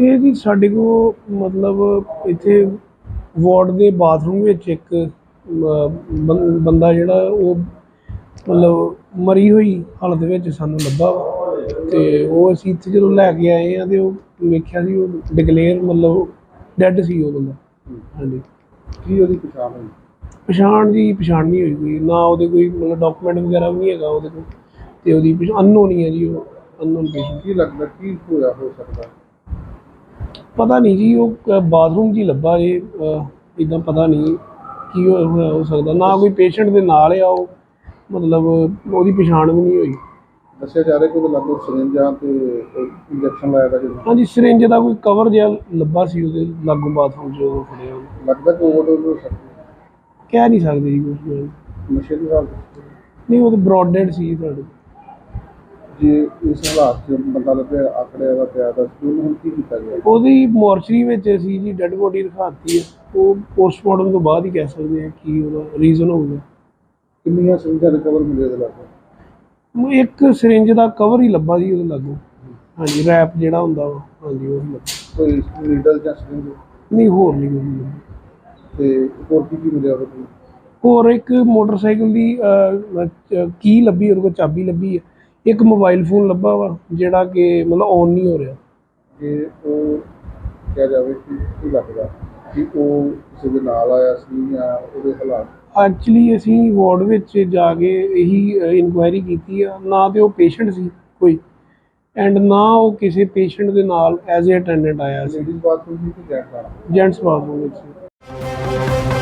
ਇਹ ਜੀ ਸਾਡੇ ਕੋ ਮਤਲਬ ਇੱਥੇ ਵਾਰਡ ਦੇ ਬਾਥਰੂਮ ਵਿੱਚ ਇੱਕ ਬੰ- ਬੰਦਾ ਜਿਹੜਾ ਉਹ ਮਤਲਬ ਮਰੀ ਹੋਈ ਹਾਲਤ ਵਿੱਚ ਸਾਨੂੰ ਲੱਭਾ ਵਾ। ਤੇ ਉਹ ਅਸੀਂ ਇੱਥੇ ਜਦੋਂ ਲੈ ਕੇ ਆਏ ਆ ਤੇ ਉਹ ਵੇਖਿਆ ਸੀ ਉਹ ਡਿਕਲੇਅਰ ਮਤਲਬ ਡੈੱਡ ਸੀ ਉਹ ਬੰਦਾ। ਹਾਂਜੀ। ਕੀ ਉਹਦੀ ਪਛਾਣ ਹੋਈ? ਪਛਾਣ ਦੀ ਪਛਾਣ ਨਹੀਂ ਹੋਈ ਕੋਈ। ਨਾ ਉਹਦੇ ਕੋਈ ਮਤਲਬ ਡਾਕੂਮੈਂਟ ਵਗੈਰਾ ਵੀ ਨਹੀਂ ਹੈਗਾ ਉਹਦੇ ਕੋਲ। ਤੇ ਉਹਦੀ ਪਛਾਣ ਅਨਨੋਨ ਹੀ ਹੈ ਜੀ ਉਹ। ਅਨਨੋਨ ਪੇਸ਼ੈਂਟ ਕੀ ਲੱਗਦਾ ਕੀ ਹੋਇਆ ਹੋ ਸਕਦਾ? ਪਤਾ ਨਹੀਂ ਜੀ ਉਹ ਬਾਥਰੂਮ ਹੀ ਲੱਭਾ ਜੀ ਇਦਾਂ ਪਤਾ ਨਹੀਂ ਕੀ ਹੋਇਆ ਹੋ ਸਕਦਾ। ਨਾ ਕੋਈ ਪੇਸ਼ੈਂਟ ਦੇ ਨਾਲ ਆ ਉਹ ਮਤਲਬ ਉਹਦੀ ਪਛਾਣ ਵੀ ਨਹੀਂ ਹੋਈ। ਦੱਸਿਆ ਜਾ ਰਿਹਾ ਕਿ ਉਹਦੇ ਲਾਗੋਂ ਸਿਰਿੰਜਾਂ ਤੇ ਇੰਜੈਕਸ਼ਨ ਲਾਇਆ ਦਾ ਜੀ? ਹਾਂਜੀ ਸਿਰਿੰਜ ਦਾ ਕੋਈ ਕਵਰ ਜਿਹਾ ਲੱਭਾ ਸੀ ਉਹਦੇ ਲਾਗੂ ਬਾਥਰੂਮ 'ਚ ਉਹ ਫੜਿਆ। ਲੱਗਦਾ ਕਿ ਓਵਰਡੋਜ਼ ਹੋ ਸਕਦੀ ਕਹਿ ਨਹੀਂ ਸਕਦੇ ਜੀ ਕੁਝ। ਨਸ਼ੇ ਦੀ ਹਾਲਤ। ਨਹੀਂ ਉਹ ਤਾਂ ਬ੍ਰੌਡਡ ਸੀ ਤੁਹਾਡੇ। ਜੇ ਇਸ ਹਾਲਾਤ 'ਚ ਬੰਦਾ ਲੱਭਿਆ ਆਕੜਿਆ ਦਾ ਪਿਆ ਦਾ ਹੁਣ ਕੀ ਕੀਤਾ ਗਿਆ? ਉਹਦੀ ਮੋਰਚਰੀ ਵਿੱਚ ਅਸੀਂ ਜੀ ਡੈੱਡ ਬੋਡੀ ਰਖਾਤੀ ਹੈ। ਉਹ ਪੋਸਟਮਾਰਟਮ ਤੋਂ ਬਾਅਦ ਹੀ ਕਹਿ ਸਕਦੇ ਹਾਂ ਕੀ ਉਹਦਾ ਰੀਜ਼ਨ ਹੋਊਗਾ ਕਿੰਨੀਆਂ ਸਿਰਿੰਜਾਂ ਰਿਕਵਰ ਮਿਲੇ ਲਾਗੋਂ? ਉਹ ਇੱਕ ਸਿਰਿੰਜ ਦਾ ਕਵਰ ਹੀ ਲੱਭਾ ਜੀ ਉਹਦੇ ਲਾਗੂ। ਹਾਂਜੀ ਰੈਪ ਜਿਹੜਾ ਹੁੰਦਾ ਵਾ ਹਾਂਜੀ ਉਹ ਹੀ ਲੱਭਾ। ਕੋਈ ਨੀਡਲ ਜਾਂ ਸਿਰਿੰਜ? ਨਹੀਂ ਹੋਰ ਨਹੀਂ ਕੋਈ ਲੱਭਾ। ਤੇ ਹੋਰ ਕੀ ਕੀ ਮਿਲਿਆ ਉਹਦੇ ਹੋਰ ਇੱਕ ਮੋਟਰਸਾਈਕਲ ਦੀ ਕੀ ਲੱਭੀ ਉਹਦੇ ਕੋਲ ਚਾਬੀ ਲੱਭੀ ਹੈ। ਇੱਕ ਮੋਬਾਈਲ ਫੋਨ ਲੱਭਾ ਵਾ ਜਿਹੜਾ ਕਿ ਮਤਲਬ ਔਨ ਨਹੀਂ ਹੋ ਰਿਹਾ। ਕਿ ਉਹ ਕਿਹਾ ਜਾਵੇ ਕਿ ਕੀ ਲੱਗਦਾ ਕਿ ਉਹ ਕਿਸੇ ਦੇ ਨਾਲ ਆਇਆ ਸੀ ਜਾਂ ਉਹਦੇ ਹਾਲਾਤ? ਐਕਚੁਅਲੀ ਅਸੀਂ ਵਾਰਡ ਵਿੱਚ ਜਾ ਕੇ ਇਹੀ ਇਨਕੁਆਇਰੀ ਕੀਤੀ ਆ। ਨਾ ਤੇ ਉਹ ਪੇਸ਼ੈਂਟ ਸੀ ਕੋਈ ਐਂਡ ਨਾ ਉਹ ਕਿਸੇ ਪੇਸ਼ੈਂਟ ਦੇ ਨਾਲ ਐਜ਼ ਅ ਅਟੈਂਡੈਂਟ ਆਇਆ ਸੀ। Ladies bathroom bathroom gents bathroom ਵਿੱਚ।